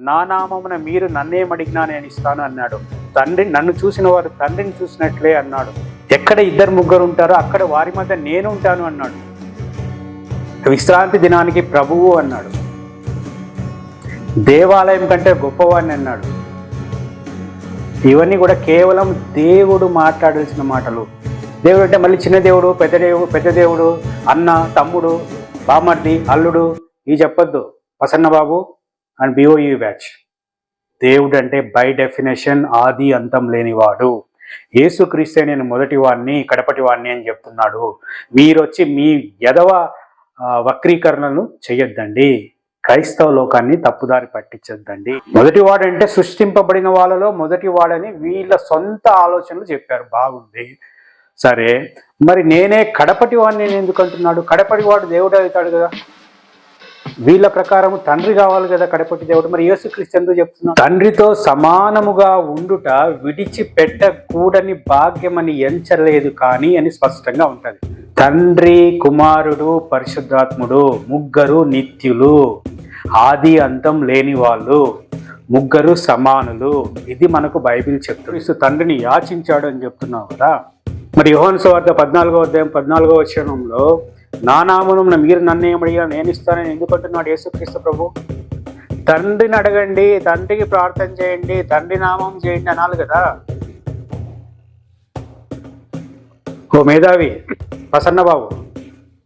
నా నామమున మీరు నన్నేమడిగినా నేను ఇస్తాను అన్నాడు. తండ్రి నన్ను చూసిన వారు తండ్రిని చూసినట్లే అన్నాడు. ఎక్కడ ఇద్దరు ముగ్గురు ఉంటారో అక్కడ వారి మధ్య నేను ఉంటాను అన్నాడు. విశ్రాంతి దినానికి ప్రభువు అన్నాడు. దేవాలయం కంటే గొప్పవాడిని అన్నాడు. ఇవన్నీ కూడా కేవలం దేవుడు మాట్లాడాల్సిన మాటలు. దేవుడు అంటే మళ్ళీ చిన్న దేవుడు పెద్ద దేవుడు పెద్ద దేవుడు అన్న తమ్ముడు బామర్ది అల్లుడు ఇవి చెప్పొద్దు. Prasanna Babu and BOU batch దేవుడు అంటే బై డెఫినేషన్ ఆది అంతం లేనివాడు. యేసుక్రీస్తే నేను మొదటి వాడిని కడపటి వాడిని అని చెప్తున్నాడు. మీరు వచ్చి మీ ఎదవ వక్రీకరణను వక్రీకరణలు చేయొద్దండి క్రైస్తవ లోకాన్ని తప్పుదారి పట్టించొద్దండి. మొదటి వాడంటే సృష్టింపబడిన వాళ్ళలో మొదటి వాడని వీళ్ళ సొంత ఆలోచనలు చెప్పారు. బాగుంది. సరే. మరి నేనే కడపటి వాడిని నేను ఎందుకు అంటున్నాడు? కడపటి వాడు దేవుడు అవుతాడు కదా. వీళ్ళ ప్రకారం తండ్రి కావాలి కదా కడపటి దేవుడు. మరి యేసుక్రీస్తు ఎందుకు చెప్తున్నాడు? తండ్రితో సమానముగా ఉండుట విడిచిపెట్టకూడని భాగ్యమని ఎంచలేదు కానీ అని స్పష్టంగా ఉంటుంది. తండ్రి కుమారుడు పరిశుద్ధాత్ముడు ముగ్గురు నిత్యులు ఆది అంతం లేని వాళ్ళు ముగ్గురు సమానులు. ఇది మనకు బైబిల్ చెప్తుంది. తండ్రిని యాచించాడు అని చెప్తున్నావు కదా. మరి యోహన్ సువార్త పద్నాలుగో అధ్యాయం పద్నాలుగో వచనంలో నా నామమున మీరు నన్ను ఏమడిగా నేను ఇస్తానని ఎందుకంటున్నాడు యేసుక్రీస్తు ప్రభు? తండ్రిని అడగండి తండ్రికి ప్రార్థన చేయండి తండ్రి నామం చేయండి అనాలి కదా. ఓ మేధావి ప్రసన్న బాబు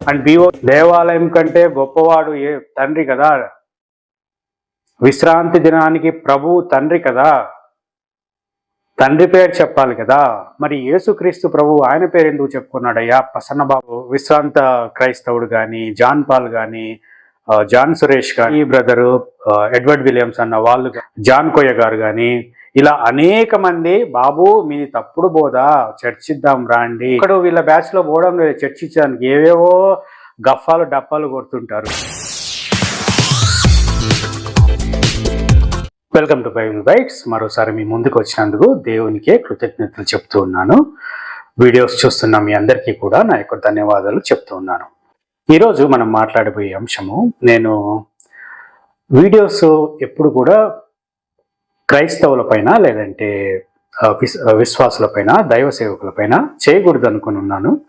అండ్ బీఓ దేవాలయం కంటే గొప్పవాడు ఏ తండ్రి కదా? విశ్రాంతి దినానికి ప్రభు తండ్రి కదా? తండ్రి పేరు చెప్పాలి కదా. మరి యేసుక్రీస్తు ప్రభు ఆయన పేరు ఎందుకు చెప్పుకున్నాడయ్యా? ప్రసన్న బాబు విశ్రాంత క్రైస్తవుడు కానీ జాన్ పాల్ కానీ జాన్ సురేష్ కానీ ఈ బ్రదరు ఎడ్వర్డ్ విలియమ్స్ అన్న వాళ్ళు జాన్ కొయ్య గారు కానీ ఇలా అనేక మంది బాబు మీది తప్పుడు బోధ చర్చిద్దాం రాండి. ఇక్కడ వీళ్ళ బ్యాచ్లో పోవడం లేదు చర్చించడానికి ఏవేవో గఫాలు డప్పాలు కొడుతుంటారు. వెల్కమ్ టు బైబిల్ బైట్స్ మరోసారి మీ ముందుకు వచ్చినందుకు దేవునికే కృతజ్ఞతలు చెప్తూ ఉన్నాను. వీడియోస్ చూస్తున్న మీ అందరికీ కూడా నా యొక్క ధన్యవాదాలు చెప్తూ ఉన్నాను. ఈరోజు మనం మాట్లాడబోయే అంశము నేను వీడియోస్ ఎప్పుడు కూడా క్రైస్తవుల పైన లేదంటే విస్- విశ్వాసుల పైన దైవ సేవకుల పైన చేయకూడదు అనుకుని ఉన్నాను.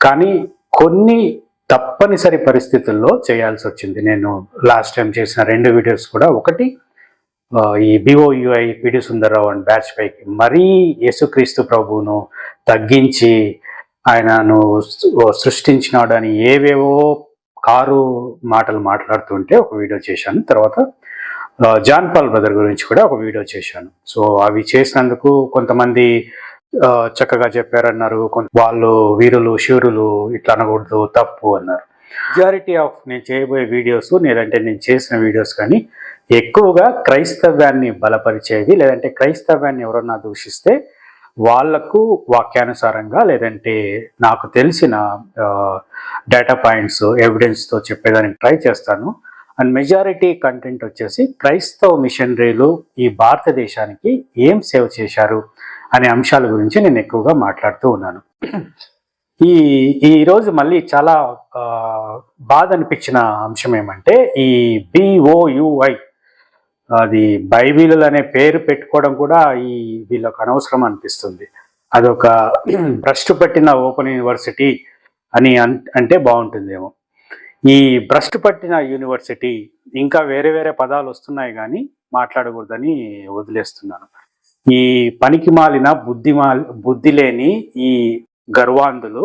కానీ కొన్ని తప్పనిసరి పరిస్థితుల్లో చేయాల్సి వచ్చింది. నేను లాస్ట్ టైం చేసిన రెండు వీడియోస్ కూడా ఒకటి ఈ బిఓయుఐ పిడి సుందరరావు అండ్ బ్యాచ్ పైకి మరీ యేసుక్రీస్తు ప్రభువును తగ్గించి ఆయనను సృష్టించినాడని సృష్టించినాడు అని ఏవేవో కారు మాటలు మాట్లాడుతుంటే ఒక వీడియో చేశాను. తర్వాత జాన్ పాల్ బ్రదర్ గురించి కూడా ఒక వీడియో చేశాను. సో అవి చేసినందుకు కొంతమంది చక్కగా చెప్పారన్నారు. కొంత- వాళ్ళు వీరులు శూరులు ఇట్లా అనకూడదు తప్పు అన్నారు. మెజారిటీ ఆఫ్ నేను చేయబోయే వీడియోస్ లేదంటే నేను చేసిన వీడియోస్ కానీ ఎక్కువగా క్రైస్తవ్యాన్ని బలపరిచేవి లేదంటే క్రైస్తవ్యాన్ని ఎవరన్నా దూషిస్తే వాళ్ళకు వాక్యానుసారంగా లేదంటే నాకు తెలిసిన డేటా పాయింట్స్ ఎవిడెన్స్తో చెప్పేదానికి ట్రై చేస్తాను. అండ్ మెజారిటీ కంటెంట్ వచ్చేసి క్రైస్తవ మిషనరీలు ఈ భారతదేశానికి ఏం సేవ చేశారు అనే అంశాల గురించి నేను ఎక్కువగా మాట్లాడుతూ ఉన్నాను. ఈ ఈరోజు మళ్ళీ చాలా బాధ అనిపించిన అంశం ఏమంటే ఈ బిఓయుఐ అది బైబిల్ అనే పేరు పెట్టుకోవడం కూడా ఈ వీళ్ళకు అనవసరం అనిపిస్తుంది. అదొక భ్రష్టు పట్టిన ఓపెన్ యూనివర్సిటీ అని అన్- అంటే బాగుంటుందేమో. ఈ భ్రష్టు పట్టిన యూనివర్సిటీ ఇంకా వేరే వేరే పదాలు వస్తున్నాయి కానీ మాట్లాడకూడదని వదిలేస్తున్నాను. ఈ పనికి మాలిన బుద్ధి మాలి బుద్ధి లేని ఈ గర్వాంధులు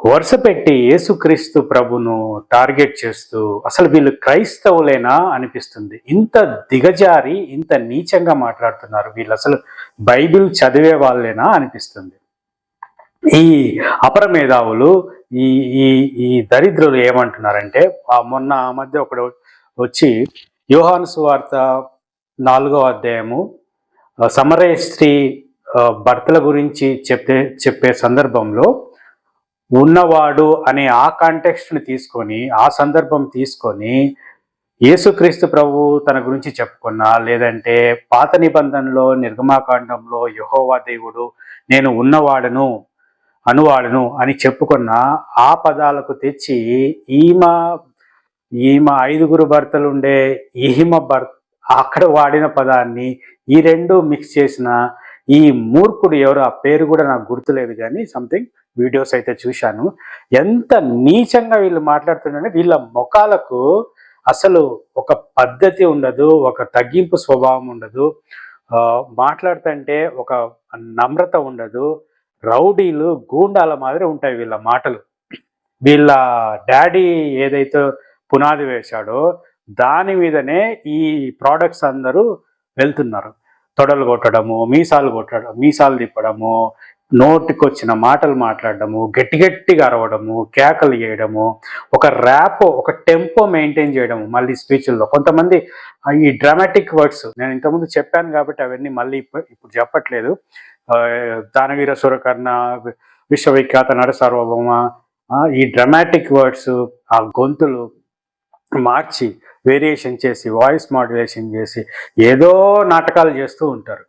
వరుస పెట్టి యేసుక్రీస్తు ప్రభును టార్గెట్ చేస్తూ అసలు వీళ్ళు క్రైస్తవులేనా అనిపిస్తుంది. ఇంత దిగజారి ఇంత నీచంగా మాట్లాడుతున్నారు. వీళ్ళు అసలు బైబిల్ చదివే వాళ్ళేనా అనిపిస్తుంది. ఈ అపర మేధావులు ఈ ఈ ఈ దరిద్రులు ఏమంటున్నారంటే మొన్న ఆ మధ్య ఒకడు వచ్చి యోహాను సువార్త నాలుగో అధ్యాయము సమరయ స్త్రీ భర్తల గురించి చెప్పే చెప్పే సందర్భంలో ఉన్నవాడు అనే ఆ కాంటెక్స్ట్ని తీసుకొని ఆ సందర్భం తీసుకొని యేసుక్రీస్తు ప్రభు తన గురించి చెప్పుకున్నా లేదంటే పాత నిబంధనలో నిర్గమాకాండంలో యహోవా దేవుడు నేను ఉన్నవాడను అనువాడను అని చెప్పుకున్న ఆ పదాలకు తెచ్చి ఈమ ఈమె ఐదుగురు భర్తలు ఉండే ఈమ భర్త అక్కడ వాడిన పదాన్ని ఈ రెండు మిక్స్ చేసిన ఈ మూర్ఖుడు ఎవరు ఆ పేరు కూడా నాకు గుర్తులేదు కానీ సంథింగ్ వీడియోస్ అయితే చూశాను. ఎంత నీచంగా వీళ్ళు మాట్లాడుతుంటే వీళ్ళ ముఖాలకు అసలు ఒక పద్ధతి ఉండదు ఒక తగ్గింపు స్వభావం ఉండదు. మాట్లాడుతుంటే ఒక నమ్రత ఉండదు. రౌడీలు గూండాల మాదిరి ఉంటాయి వీళ్ళ మాటలు. వీళ్ళ డాడీ ఏదైతే పునాది వేశాడో దాని మీదనే ఈ ప్రోడక్ట్స్ అందరూ వెళ్తున్నారు. తొడలు కొట్టడము మీసాలు కొట్టడం మీసాలు తిప్పడము నోటికొచ్చిన మాటలు మాట్లాడడము గట్టి గట్టిగా అరవడము కేకలు చేయడము ఒక ర్యాప్ ఒక టెంపో మెయింటైన్ చేయడము మళ్ళీ స్పీచ్ల్లో. కొంతమంది ఈ డ్రామాటిక్ వర్డ్స్ నేను ఇంతకుముందు చెప్పాను కాబట్టి అవన్నీ మళ్ళీ ఇప్పుడు చెప్పట్లేదు. దానవీర సురకర్ణ విశ్వవిఖ్యాత నట సార్వభౌమ ఈ డ్రామాటిక్ వర్డ్స్ ఆ గొంతులు మార్చి వేరియేషన్ చేసి వాయిస్ మాడ్యులేషన్ చేసి ఏదో నాటకాలు చేస్తూ ఉంటారు.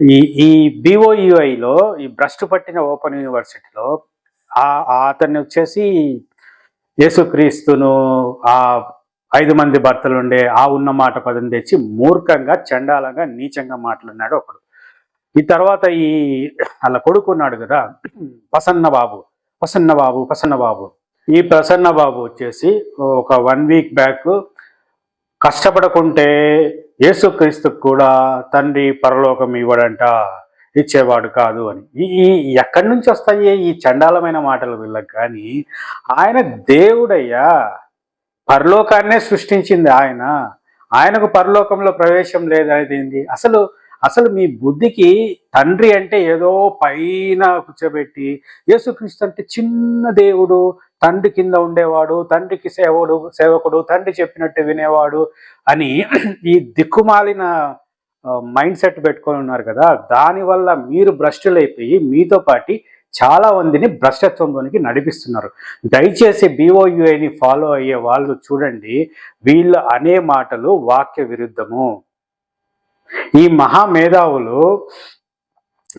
ఈ ఈ బిఓయుఐలో ఈ భ్రష్టు పట్టిన ఓపెన్ యూనివర్సిటీలో ఆ అతన్ని వచ్చేసి యేసుక్రీస్తును ఆ ఐదు మంది భర్తలు ఉండే ఆ ఉన్న మాట పదం తెచ్చి మూర్ఖంగా చండాలంగా నీచంగా మాట్లాడినాడు ఒకడు. ఈ తర్వాత ఈ అలా కొడుకున్నాడు కదా ప్రసన్న బాబు ప్రసన్న బాబు ప్రసన్న బాబు ఈ ప్రసన్న బాబు వచ్చేసి ఒక వన్ వీక్ బ్యాక్ కష్టపడకుంటే యేసుక్రీస్తు కూడా తండ్రి పరలోకం ఇవ్వడంట ఇచ్చేవాడు కాదు అని. ఈ ఈ ఎక్కడి నుంచి వస్తాయి ఈ చండాలమైన మాటలు వీళ్ళకి? కానీ ఆయన దేవుడయ్యా పరలోకాన్నే సృష్టించింది ఆయన. ఆయనకు పరలోకంలో ప్రవేశం లేదనేది ఏంది? అసలు అసలు మీ బుద్ధికి తండ్రి అంటే ఏదో పైన కూర్చోబెట్టి యేసుక్రీస్తు అంటే చిన్న దేవుడు తండ్రి కింద ఉండేవాడు తండ్రికి సేవడు సేవకుడు తండ్రి చెప్పినట్టు వినేవాడు అని ఈ దిక్కుమాలిన మైండ్ సెట్ పెట్టుకొని ఉన్నారు కదా దానివల్ల మీరు భ్రష్టులైపోయి మీతో పాటి చాలా మందిని భ్రష్టత్వంలోనికి నడిపిస్తున్నారు. దయచేసి బిఓయుఐని ఫాలో అయ్యే వాళ్ళు చూడండి వీళ్ళు అనే మాటలు వాక్య విరుద్ధము. ఈ మహా మేధావులు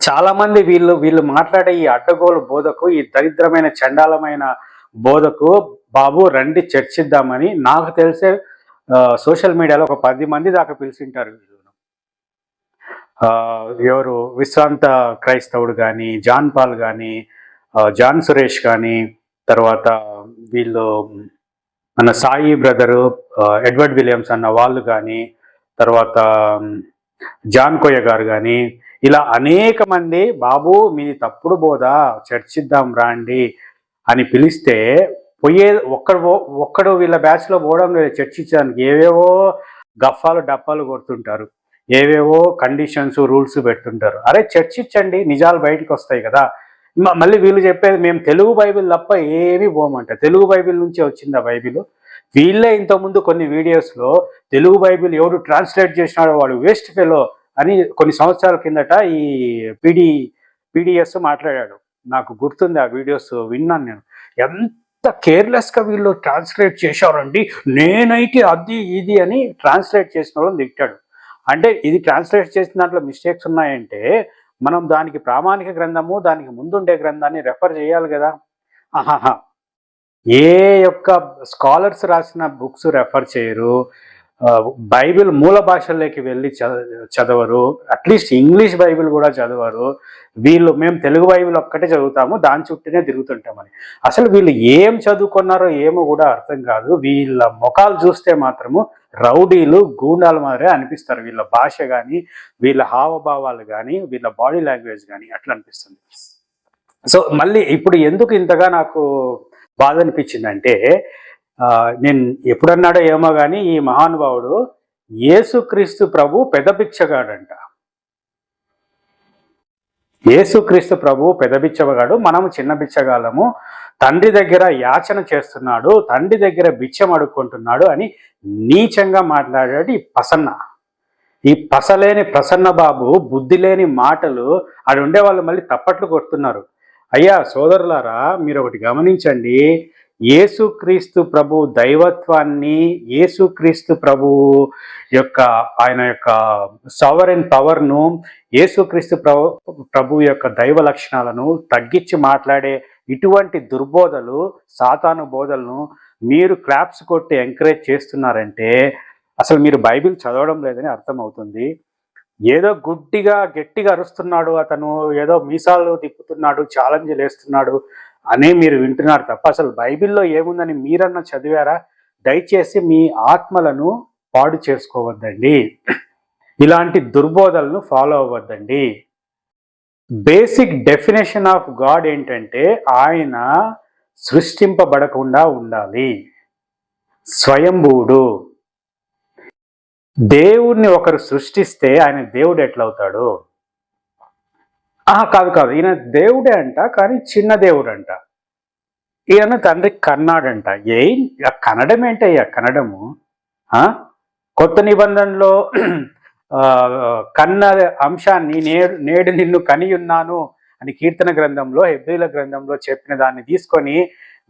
చాలా మంది వీళ్ళు వీళ్ళు మాట్లాడే ఈ అడ్డగోలు బోధకు ఈ దరిద్రమైన చండాలమైన బోధకు బాబు రండి చర్చిద్దామని. నాకు తెలిసే సోషల్ మీడియాలో ఒక పది మంది దాకా పిలిచింటారు వీళ్ళు ఎవరు విశ్రాంత క్రైస్తవుడు కానీ జాన్ పాల్ కానీ జాన్ సురేష్ కానీ తర్వాత వీళ్ళు మన సాయి బ్రదరు ఎడ్వర్డ్ విలియమ్స్ అన్న వాళ్ళు కానీ తర్వాత జాన్ కొయ్య గారు కానీ ఇలా అనేక మంది బాబు మీది తప్పుడు బోధ చర్చిద్దాం రాండి అని పిలిస్తే పోయే ఒక్కడు ఒక్కడు వీళ్ళ బ్యాచ్లో పోవడం లేదు. చర్చించడానికి ఏవేవో గఫాలు డప్పాలు కొడుతుంటారు. ఏవేవో కండిషన్స్ రూల్స్ పెడుతుంటారు అరే చర్చించండి. నిజాలు బయటకు వస్తాయి కదా. మళ్ళీ వీళ్ళు చెప్పేది మేము తెలుగు బైబిల్ తప్ప ఏమీ పోమంట తెలుగు బైబిల్ నుంచే వచ్చింది ఆ బైబిల్? వీళ్ళే ఇంతకుముందు కొన్ని వీడియోస్లో తెలుగు బైబిల్ ఎవరు ట్రాన్స్లేట్ చేసినాడో వాడు వేస్ట్ ఫెలో అని కొన్ని సంవత్సరాల కిందట ఈ పీడి పీడిఎస్ మాట్లాడాడు. నాకు గుర్తుంది ఆ వీడియోస్ విన్నాను నేను. ఎంత కేర్లెస్గా వీళ్ళు ట్రాన్స్లేట్ చేశారండి. నేనైతే అది ఇది అని ట్రాన్స్లేట్ చేసిన వాళ్ళని తిట్టాడు. అంటే ఇది ట్రాన్స్లేట్ చేసిన దాంట్లో మిస్టేక్స్ ఉన్నాయంటే మనం దానికి ప్రామాణిక గ్రంథము దానికి ముందుండే గ్రంథాన్ని రెఫర్ చేయాలి కదా. ఆహాహా. ఏ యొక్క స్కాలర్స్ రాసిన బుక్స్ రెఫర్ చేయరు. బైబిల్ మూల భాషల్లోకి వెళ్ళి చదవరు. అట్లీస్ట్ ఇంగ్లీష్ బైబిల్ కూడా చదవరు. వీళ్ళు మేము తెలుగు బైబిల్ ఒక్కటే చదువుతాము దాని చుట్టూనే తిరుగుతుంటామని అసలు వీళ్ళు ఏం చదువుకున్నారో ఏమో కూడా అర్థం కాదు. వీళ్ళ ముఖాలు చూస్తే మాత్రము రౌడీలు గూండాలు మాదిరే అనిపిస్తారు. వీళ్ళ భాష కానీ వీళ్ళ హావభావాలు కానీ వీళ్ళ బాడీ లాంగ్వేజ్ కానీ అట్లా అనిపిస్తుంది. సో మళ్ళీ ఇప్పుడు ఎందుకు ఇంతగా నాకు బాధ అనిపించిందంటే నేను ఎప్పుడన్నాడో ఏమో కానీ ఈ మహానుభావుడు యేసుక్రీస్తు ప్రభు పెద్ద భిక్షగాడంట. యేసుక్రీస్తు ప్రభు పెద్ద మనము చిన్న బిచ్చగాలము తండ్రి దగ్గర యాచన చేస్తున్నాడు తండ్రి దగ్గర బిచ్చం అడుక్కుంటున్నాడు అని నీచంగా మాట్లాడాడు ఈ ప్రసన్న. ఈ పసలేని ప్రసన్న బాబు బుద్ధి లేని మాటలు ఆడు ఉండే వాళ్ళు మళ్ళీ తప్పట్లు కొడుతున్నారు. అయ్యా సోదరులారా మీరు ఒకటి గమనించండి. యేసుక్రీస్తు ప్రభు దైవత్వాన్ని యేసుక్రీస్తు ప్రభు యొక్క ఆయన యొక్క సవరెన్ పవర్ను యేసుక్రీస్తు ప్రభు ప్రభు యొక్క దైవ లక్షణాలను తగ్గించి మాట్లాడే ఇటువంటి దుర్బోధలు సాతాను బోధలను మీరు క్లాప్స్ కొట్టి ఎంకరేజ్ చేస్తున్నారంటే అసలు మీరు బైబిల్ చదవడం లేదని అర్థమవుతుంది. ఏదో గుడ్డిగా గట్టిగా అరుస్తున్నాడు అతను ఏదో మీసాలు తిప్పుతున్నాడు ఛాలెంజ్లు వేస్తున్నాడు అనే మీరు వింటున్నారు తప్ప అసలు బైబిల్లో ఏముందని మీరన్నా చదివారా? దయచేసి మీ ఆత్మలను పాడు చేసుకోవద్దండి. ఇలాంటి దుర్బోధలను ఫాలో అవ్వద్దండి. బేసిక్ డెఫినేషన్ ఆఫ్ గాడ్ ఏంటంటే ఆయన సృష్టింపబడకుండా ఉండాలి. స్వయంభూడు. దేవుణ్ణి ఒకరు సృష్టిస్తే ఆయన దేవుడు ఎట్లవుతాడు? కాదు కాదు. ఈయన దేవుడే అంట కానీ చిన్న దేవుడు అంట ఈయన తండ్రి కన్నాడంట. ఏం కన్నడం ఏంటయ్యా కన్నడము? ఆ? కొత్త నిబంధనలో కన్న అంశాన్ని నేడు నేడు నిన్ను కని ఉన్నాను అని కీర్తన గ్రంథంలో హెబ్రిల గ్రంథంలో చెప్పిన దాన్ని తీసుకొని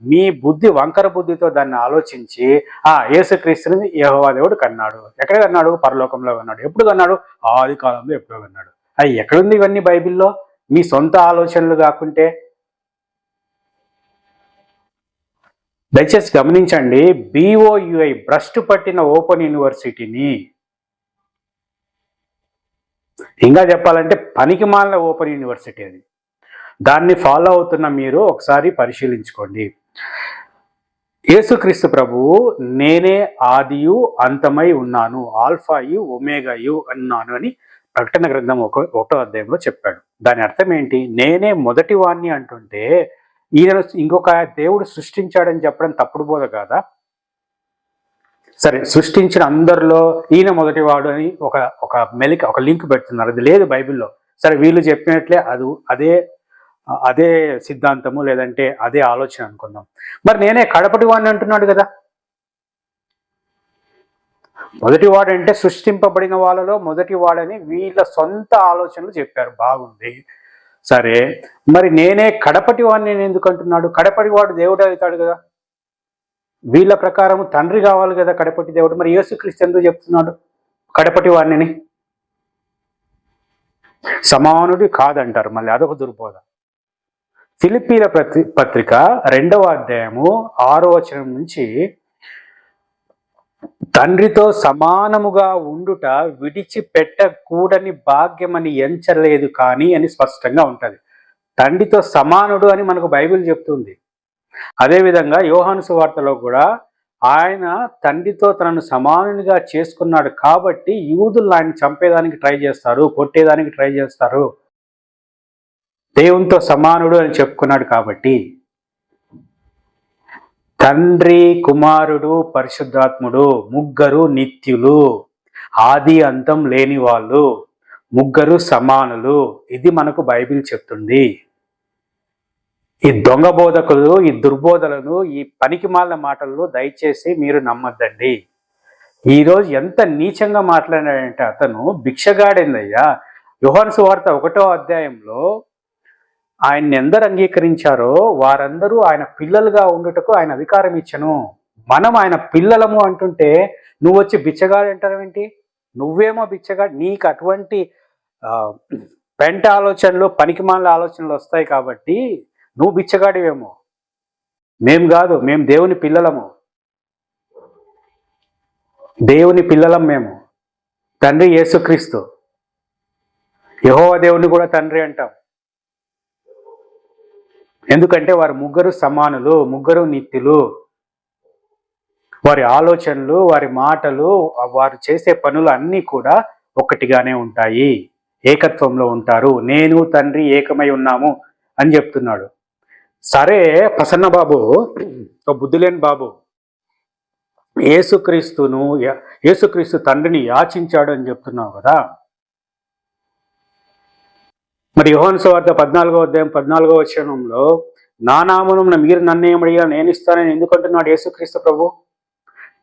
మీ బుద్ధి వంకర బుద్ధితో దాన్ని ఆలోచించి ఆ యేసుక్రీస్తుని యహోవా దేవుడు కన్నాడు. ఎక్కడ కన్నాడు? పరలోకంలో కన్నాడు. ఎప్పుడు కన్నాడు? ఆది కాలంలో ఎప్పుడో కన్నాడు. అవి ఎక్కడుంది ఇవన్నీ బైబిల్లో? మీ సొంత ఆలోచనలు కాకుంటే? దయచేసి గమనించండి బిఓయుఐ భ్రష్టు పట్టిన ఓపెన్ యూనివర్సిటీని. ఇంకా చెప్పాలంటే పనికి మాలిన ఓపెన్ యూనివర్సిటీ అది. దాన్ని ఫాలో అవుతున్న మీరు ఒకసారి పరిశీలించుకోండి. యేసుక్రీస్తు ప్రభువు నేనే ఆదియు అంతమై ఉన్నాను ఆల్ఫాయు ఒమేగాయు అన్నాను అని ప్రకటన గ్రంథం ఒక ఒకటో అధ్యాయంలో చెప్పాడు. దాని అర్థం ఏంటి? నేనే మొదటి వాణ్ణి అంటుంటే ఈయన ఇంకొక దేవుడు సృష్టించాడని చెప్పడం తప్పుడు బోధ కాదా? సరే సృష్టించిన అందరిలో ఈయన మొదటివాడు అని ఒక ఒక మెలిక ఒక లింక్ పెడుతున్నారు. అది లేదు బైబిల్లో. సరే వీళ్ళు చెప్పినట్లే అది అదే అదే సిద్ధాంతము లేదంటే అదే ఆలోచన అనుకుందాం. మరి నేనే కడపటి వాడిని అంటున్నాడు కదా? మొదటి వాడంటే సృష్టింపబడిన వాళ్ళలో మొదటి వాడని వీళ్ళ సొంత ఆలోచనలు చెప్పారు. బాగుంది. సరే మరి నేనే కడపటి వాడిని నేను ఎందుకు అంటున్నాడు? కడపటి వాడు దేవుడు అవుతాడు కదా. వీళ్ళ ప్రకారం తండ్రి కావాలి కదా కడపటి దేవుడు. మరి యేసుక్రీస్తు ఎందుకు చెప్తున్నాడు? కడపటి వాడిని. సమానుడి కాదంటారు మళ్ళీ అదొక దుర్బోధ. ఫిలిపీల పత్రిక రెండవ అధ్యాయము ఆరో వచనం నుంచి తండ్రితో సమానముగా ఉండుట విడిచిపెట్టకూడని భాగ్యమని ఎంచలేదు కానీ అని స్పష్టంగా ఉంటుంది. తండ్రితో సమానుడు అని మనకు బైబిల్ చెప్తుంది. అదేవిధంగా యోహాను సువార్తలో కూడా ఆయన తండ్రితో తనను సమానునిగా చేసుకున్నాడు కాబట్టి యూదులు ఆయన చంపేదానికి ట్రై చేస్తారు కొట్టేదానికి ట్రై చేస్తారు. దేవునితో సమానుడు అని చెప్పుకున్నాడు కాబట్టి తండ్రి కుమారుడు పరిశుద్ధాత్ముడు ముగ్గురు నిత్యులు ఆది అంతం లేని వాళ్ళు ముగ్గురు సమానులు. ఇది మనకు బైబిల్ చెప్తుంది. ఈ దొంగ బోధకులు ఈ దుర్బోధలను ఈ పనికిమాలిన మాటలను దయచేసి మీరు నమ్మద్దండి. ఈరోజు ఎంత నీచంగా మాట్లాడాడంటే అతను భిక్షగాడిందయ్యా. యోహాను సువార్త ఒకటో అధ్యాయంలో ఆయన్ని ఎందరు అంగీకరించారో వారందరూ ఆయన పిల్లలుగా ఉండుటకు ఆయన అధికారం ఇచ్చను. మనం ఆయన పిల్లలము అంటుంటే నువ్వు వచ్చి బిచ్చగాడు అంటారేంటి నువ్వేమో బిచ్చగాడు నీకు అటువంటి పెంట ఆలోచనలు పనికిమాల ఆలోచనలు వస్తాయి కాబట్టి నువ్వు బిచ్చగాడివేమో. మేం కాదు మేము దేవుని పిల్లలము. దేవుని పిల్లలం మేము. తండ్రి యేసుక్రీస్తు. యహోవ దేవుని కూడా తండ్రి అంటాం. ఎందుకంటే వారు ముగ్గురు సమానులు ముగ్గురు నిత్యులు వారి ఆలోచనలు వారి మాటలు వారు చేసే పనులు అన్నీ కూడా ఒకటిగానే ఉంటాయి. ఏకత్వంలో ఉంటారు. నేను తండ్రి ఏకమై ఉన్నాము అని చెప్తున్నాడు. సరే ప్రసన్న బాబు ఒక బుద్ధులేని బాబు. ఏసుక్రీస్తును ఏసుక్రీస్తు యేసుక్రీస్తు తండ్రిని యాచించాడు అని చెప్తున్నావు కదా. మరి యోహన్ సువార్త పద్నాలుగో అధ్యాయం పద్నాలుగో వచనంలో నా నామమున మీరు నన్ను ఏమడిగా నేను ఇస్తానని ఎందుకంటున్నాడు యేసుక్రీస్తు ప్రభు?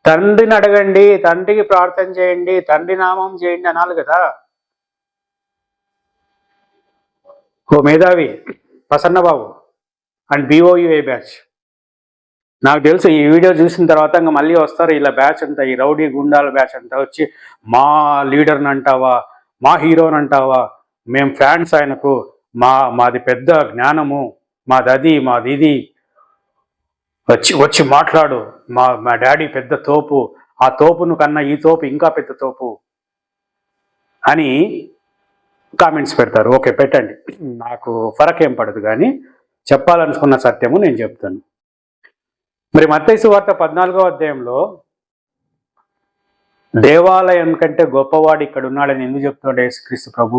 తండ్రిని అడగండి తండ్రికి ప్రార్థన చేయండి తండ్రి నామం చేయండి అనాలి కదా? ఓ మేధావి ప్రసన్నబాబు అండ్ బిఓయుఏ బ్యాచ్ నాకు తెలుసు ఈ వీడియో చూసిన తర్వాత ఇంకా మళ్ళీ వస్తారు ఇలా బ్యాచ్ అంతా ఈ రౌడీ గుండాల బ్యాచ్ అంతా వచ్చి మా లీడర్ని అంటావా మా హీరోని అంటావా? మేం ఫ్యాన్స్ ఆయనకు మా మాది పెద్ద జ్ఞానము మాది అది మాది ఇది వచ్చి వచ్చి మాట్లాడు. మా మా డాడీ పెద్ద తోపు. ఆ తోపును కన్నా ఈ తోపు ఇంకా పెద్ద తోపు అని కామెంట్స్ పెడతారు. ఓకే పెట్టండి. నాకు ఫరక్ ఏం పడదు కానీ చెప్పాలనుకున్న సత్యము నేను చెప్తాను. మరి మత్తైసు వార్త పద్నాలుగో అధ్యాయంలో దేవాలయం కంటే గొప్పవాడు ఇక్కడ ఉన్నాడని ఎందుకు చెప్తున్నాడు యేసుక్రీస్తు ప్రభు?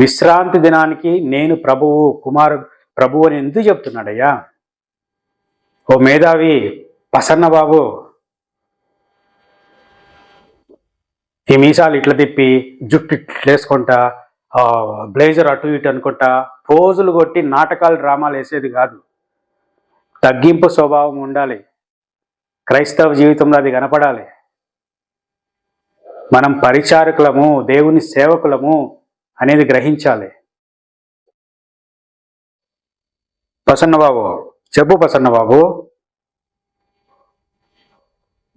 విశ్రాంతి దినానికి నేను ప్రభువు కుమారు ప్రభువు అని ఎందుకు చెప్తున్నాడయ్యా? ఓ మేధావి ప్రసన్నబాబు బాబు. ఈ మీసాలు ఇట్లా తిప్పి జుట్టు ఇట్లా వేసుకుంటా బ్లేజర్ అటు ఇటు అనుకుంటా పోజులు కొట్టి నాటకాలు డ్రామాలు వేసేది కాదు. తగ్గింపు స్వభావం ఉండాలి. క్రైస్తవ జీవితంలో అది కనపడాలి. మనం పరిచారకులము దేవుని సేవకులము అనేది గ్రహించాలి. ప్రసన్న బాబు చెప్పు ప్రసన్న బాబు.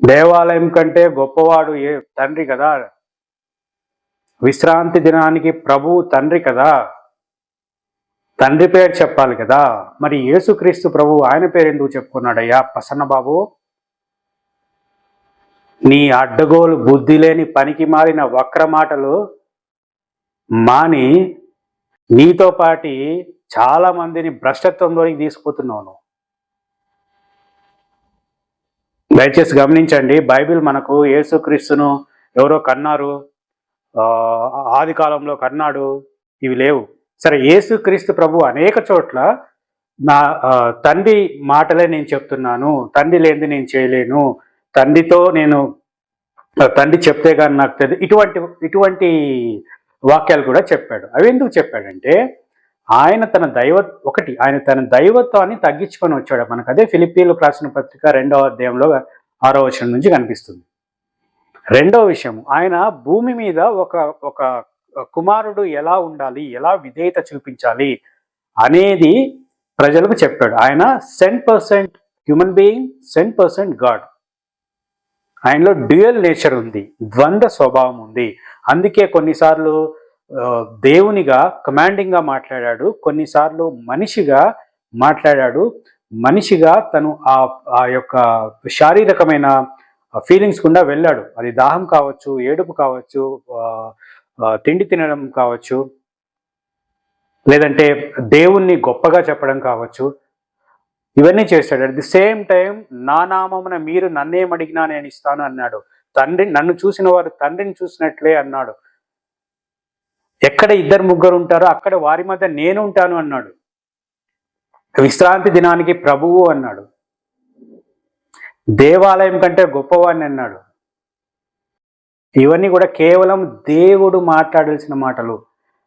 దేవాలయం కంటే గొప్పవాడు ఏ తండ్రి కదా? విశ్రాంతి దినానికి ప్రభు తండ్రి కదా? తండ్రి పేరు చెప్పాలి కదా? మరి యేసుక్రీస్తు ప్రభు ఆయన పేరు ఎందుకు చెప్పుకున్నాడయ్యా? ప్రసన్న బాబు నీ అడ్డగోలు బుద్ధి లేని పనికి మారిన వక్ర మాటలు మాని నీతో పాటి చాలా మందిని భ్రష్టత్వంలోకి తీసుకుపోతున్నావు నువ్వు. దయచేసి గమనించండి బైబిల్ మనకు యేసుక్రీస్తును ఎవరో కన్నారు ఆది కాలంలో కన్నాడు ఇవి లేవు సరే యేసుక్రీస్తు ప్రభు అనేక చోట్ల నా తండ్రి మాటలే నేను చెప్తున్నాను తండ్రి లేనిది నేను చేయలేను తండ్రితో నేను తండ్రి చెప్తే కానీ నాకు తెలియదు ఇటువంటి ఇటువంటి వాక్యాలు కూడా చెప్పాడు. అవి ఎందుకు చెప్పాడంటే ఆయన తన దైవ ఒకటి ఆయన తన దైవత్వాన్ని తగ్గించుకొని వచ్చాడు. మనకు అదే ఫిలిప్పీలకు రాసిన పత్రిక రెండవ అధ్యాయంలో ఆరో వచనం నుంచి కనిపిస్తుంది. రెండవ విషయం ఆయన భూమి మీద ఒక ఒక కుమారుడు ఎలా ఉండాలి ఎలా విధేయత చూపించాలి అనేది ప్రజలకు చెప్పాడు. ఆయన cent percent human being cent percent God ఆయనలో డ్యూయల్ నేచర్ ఉంది ద్వంద్వ స్వభావం ఉంది. అందుకే కొన్నిసార్లు దేవునిగా కమాండింగ్గా మాట్లాడాడు. కొన్నిసార్లు మనిషిగా మాట్లాడాడు. మనిషిగా తను ఆ ఆ యొక్క శారీరకమైన ఫీలింగ్స్ గుండా వెళ్ళాడు. అది దాహం కావచ్చు ఏడుపు కావచ్చు తిండి తినడం కావచ్చు లేదంటే దేవుణ్ణి గొప్పగా చెప్పడం కావచ్చు. ఇవన్నీ చేశాడు. అట్ ది సేమ్ టైం నా నామమున మీరు నన్నేం అడిగినా నేను ఇస్తాను అన్నాడు. తండ్రి నన్ను చూసిన వారు తండ్రిని చూసినట్లే అన్నాడు. ఎక్కడ ఇద్దరు ముగ్గురు ఉంటారో అక్కడ వారి మధ్య నేను ఉంటాను అన్నాడు. విశ్రాంతి దినానికి ప్రభువు అన్నాడు. దేవాలయం కంటే గొప్పవాడిని అన్నాడు. ఇవన్నీ కూడా కేవలం దేవుడు మాట్లాడాల్సిన మాటలు.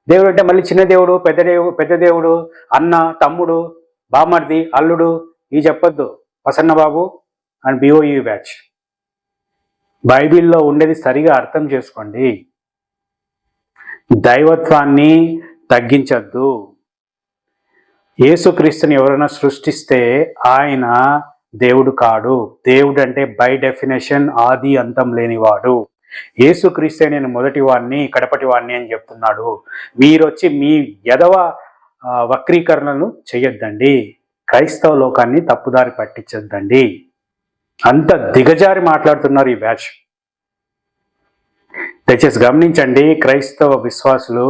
దేవుడు అంటే మళ్ళీ చిన్న దేవుడు పెద్ద దేవుడు పెద్ద దేవుడు అన్న తమ్ముడు బామర్ది అల్లుడు ఇవి చెప్పొద్దు. Prasanna Babu and BOU batch బైబిల్లో ఉండేది సరిగా అర్థం చేసుకోండి. దైవత్వాన్ని తగ్గించద్దు. యేసుక్రీస్తుని ఎవరైనా సృష్టిస్తే ఆయన దేవుడు కాడు. దేవుడు అంటే బై డెఫినేషన్ ఆది అంతం లేనివాడు. యేసుక్రీస్తే నేను మొదటి వాడిని కడపటి వాడిని అని చెప్తున్నాడు. మీరొచ్చి మీ యదవ వక్రీకరణను చేయొద్దండి క్రైస్తవ లోకాన్ని తప్పుదారి పట్టించొద్దండి. అంత దిగజారి మాట్లాడుతున్నారు ఈ బ్యాచ్. దయచేసి గమనించండి క్రైస్తవ విశ్వాసులు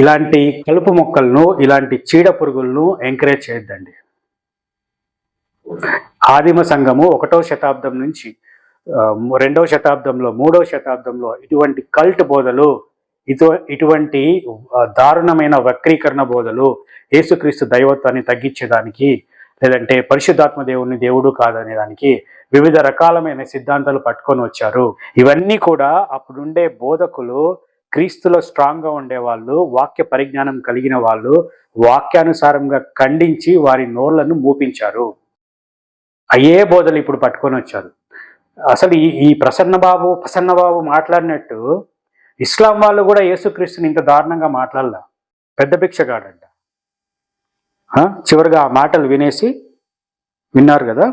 ఇలాంటి కలుపు మొక్కలను ఇలాంటి చీడ పురుగులను ఎంకరేజ్ చేయొద్దండి. ఆదిమ సంఘము ఒకటో శతాబ్దం నుంచి రెండవ శతాబ్దంలో మూడవ శతాబ్దంలో ఇటువంటి కల్ట్ బోధలు ఇటు ఇటువంటి దారుణమైన వక్రీకరణ బోధలు యేసుక్రీస్తు దైవత్వాన్ని తగ్గించేదానికి లేదంటే పరిశుద్ధాత్మ దేవుని దేవుడు కాదనే దానికి వివిధ రకాలమైన సిద్ధాంతాలు పట్టుకొని వచ్చారు. ఇవన్నీ కూడా అప్పుడుండే బోధకులు క్రీస్తులో స్ట్రాంగ్గా ఉండేవాళ్ళు వాక్య పరిజ్ఞానం కలిగిన వాళ్ళు వాక్యానుసారంగా ఖండించి వారి నోర్లను మూపించారు. అయ్యే బోధలు ఇప్పుడు పట్టుకొని వచ్చారు. అసలు ఈ ఈ ప్రసన్నబాబు ప్రసన్నబాబు మాట్లాడినట్టు ఇస్లాం వాళ్ళు కూడా యేసుక్రీస్తుని ఇంత దారుణంగా మాట్లాడలా? పెద్ద భిక్షగాడంట. చివరిగా ఆ మాటలు వినేసి విన్నారు కదా?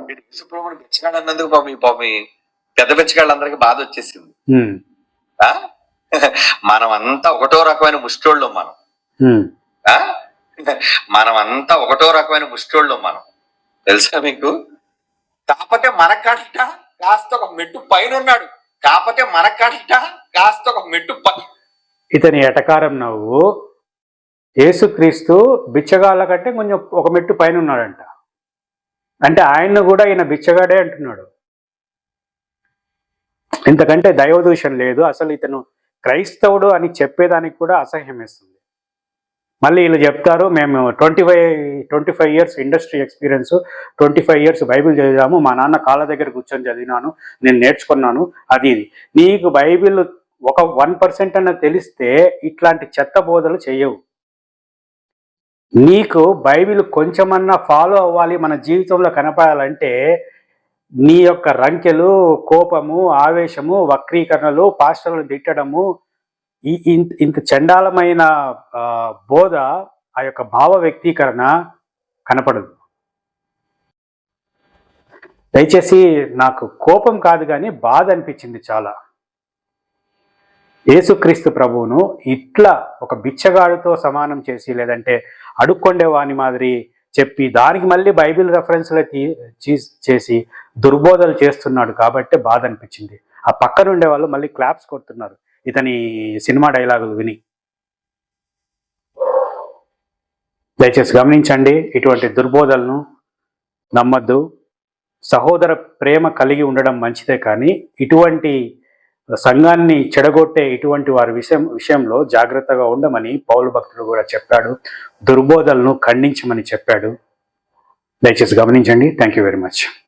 అన్నందుకు పాపం పాపం పెద్ద బిచ్చగాళ్ళందరికీ బాధ వచ్చేసింది? మనం అంతా ఒకటో రకమైన ముష్టోళ్ళు మనం? మనం అంతా ఒకటో రకమైన ముష్టోళ్ళు మనం. తెలుసా మీకు? కాకపోతే మనకంట కాస్త ఒక మెట్టు పైన ఉన్నాడు కాకపోతే మనకంట కాస్త ఒక మెట్టు ప- ఇతని ఎటకారం నవ్వు యేసుక్రీస్తు బిచ్చగాళ్ళ కంటే కొంచెం ఒక మెట్టు పైన ఉన్నాడంట. అంటే ఆయన్ను కూడా ఈయన బిచ్చగాడే అంటున్నాడు. ఇంతకంటే దైవదూషణ లేదు. అసలు ఇతను క్రైస్తవుడు అని చెప్పేదానికి కూడా అసహ్యం వేస్తుంది. మళ్ళీ వీళ్ళు చెప్తారు మేము twenty five twenty five years industry experience twenty five years Bible చదివాము మా నాన్న కాళ్ళ దగ్గర కూర్చొని చదివినాను నేను నేర్చుకున్నాను అది ఇది. నీకు బైబిల్ ఒక వన్ పర్సెంట్ అన్న తెలిస్తే ఇట్లాంటి చెత్త బోధలు చేయవు. నీకు బైబిల్ కొంచెమన్నా ఫాలో అవ్వాలి మన జీవితంలో కనపడాలంటే నీ యొక్క రంకెలు కోపము ఆవేశము వక్రీకరణలు పాస్టర్లను తిట్టడము ఈ ఇంత ఇంత చండాలమైన బోధ ఆ యొక్క భావ వ్యక్తీకరణ కనపడదు. దయచేసి నాకు కోపం కాదు కానీ బాధ అనిపించింది చాలా. యేసుక్రీస్తు ప్రభువును ఇట్లా ఒక బిచ్చగాడితో సమానం చేసి లేదంటే అడుక్కొండేవాని మాదిరి చెప్పి దానికి మళ్ళీ బైబిల్ రెఫరెన్స్లో తీ చేసి దుర్బోధలు చేస్తున్నాడు కాబట్టి బాధ అనిపించింది. ఆ పక్కన ఉండే వాళ్ళు మళ్ళీ క్లాప్స్ కొడుతున్నారు. ఇతని సినిమా డైలాగులు విని. దయచేసి గమనించండి ఇటువంటి దుర్బోధలను నమ్మద్దు. సహోదర ప్రేమ కలిగి ఉండడం మంచిదే కానీ ఇటువంటి సంఘాన్ని చెడగొట్టే ఇటువంటి వారి విషయం విషయంలో జాగ్రత్తగా ఉండమని పౌలు భక్తుడు కూడా చెప్పాడు. దుర్బోధలను ఖండించమని చెప్పాడు. దయచేసి గమనించండి. Thank you very much